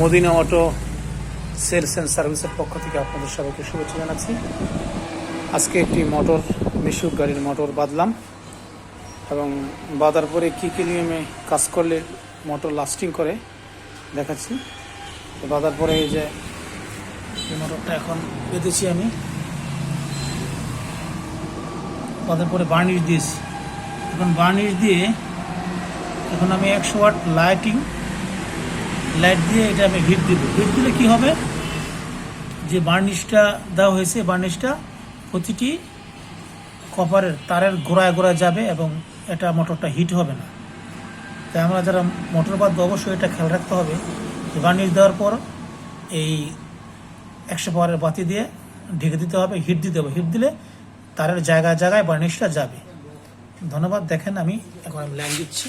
Medina auto sales and সার্ভিসের পক্ষ থেকে আপনাদের সবাইকে শুভেচ্ছা জানাচ্ছি। আজকে একটি মোটর মিশুক গাড়ির মোটর বাদলাম এবং বাদার পরে কী কী নিয়মে কাজ করলে মোটর লাস্টিং করে দেখাচ্ছি। তো বাদার পরে এই যে এই মোটরটা এখন বেঁধেছি আমি। বাদার পরে বার্নিশ দিয়েছি। এখন বার্নিশ দিয়ে এখন আমি একশো ওয়াট লাইটিং লাইট দিয়ে এটা আমি হিট দিব। হিট দিলে কি হবে? যে বার্নিশটা দেওয়া হয়েছে, বার্নিশটা প্রতিটি কপারের তারের গোড়ায় গোড়ায় যাবে এবং এটা মোটরটা হিট হবে না। তাই আমরা যারা মোটর বাদ অবশ্যই এটা খেয়াল রাখতে হবে বার্নিশ দেওয়ার পর এই একশো পাওয়ারের বাতি দিয়ে ঢেকে দিতে হবে, হিট দিতে হবে। হিট দিলে তারের জায়গায় জায়গায় বার্নিশটা যাবে। ধন্যবাদ, দেখেন আমি এখন আমি লাইন দিচ্ছি।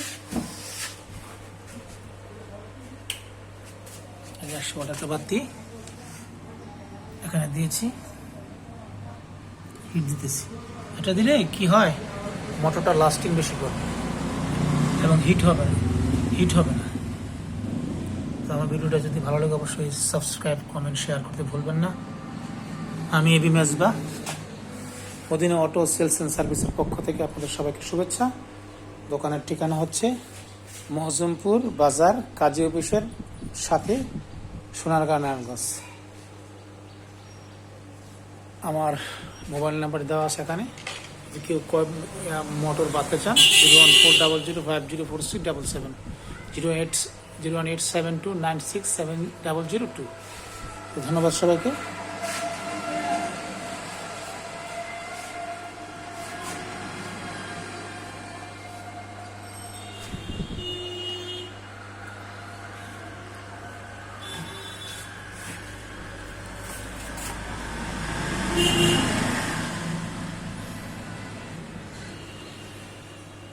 একশো ওয়াট একটা বাতি এখানে দিয়েছি হিট দিতেছি। এটা দিলে কি হয়? মোটরটা লাস্টিং বেশি করবে এবং হিট হবে হিট হবে না। তো আমার ভিডিওটা যদি ভালো লাগে অবশ্যই সাবস্ক্রাইব কমেন্ট শেয়ার করতে ভুলবেন না। আমি AB Mezba Madina auto sales and সার্ভিসের পক্ষ থেকে আপনাদের সবাইকে শুভেচ্ছা। দোকানের ঠিকানা হচ্ছে মহজমপুর বাজার, কাজী অফিসের সাথে সোনারগাঁ নারায়ণগঞ্জ আমার মোবাইল নাম্বার দেওয়া আছে এখানে। কেউ মোটর বাঁধতে চান, zero one four double zero five zero four six double seven. Zero eight, zero one eight seven two nine six seven double zero two. ধন্যবাদ সবাইকে।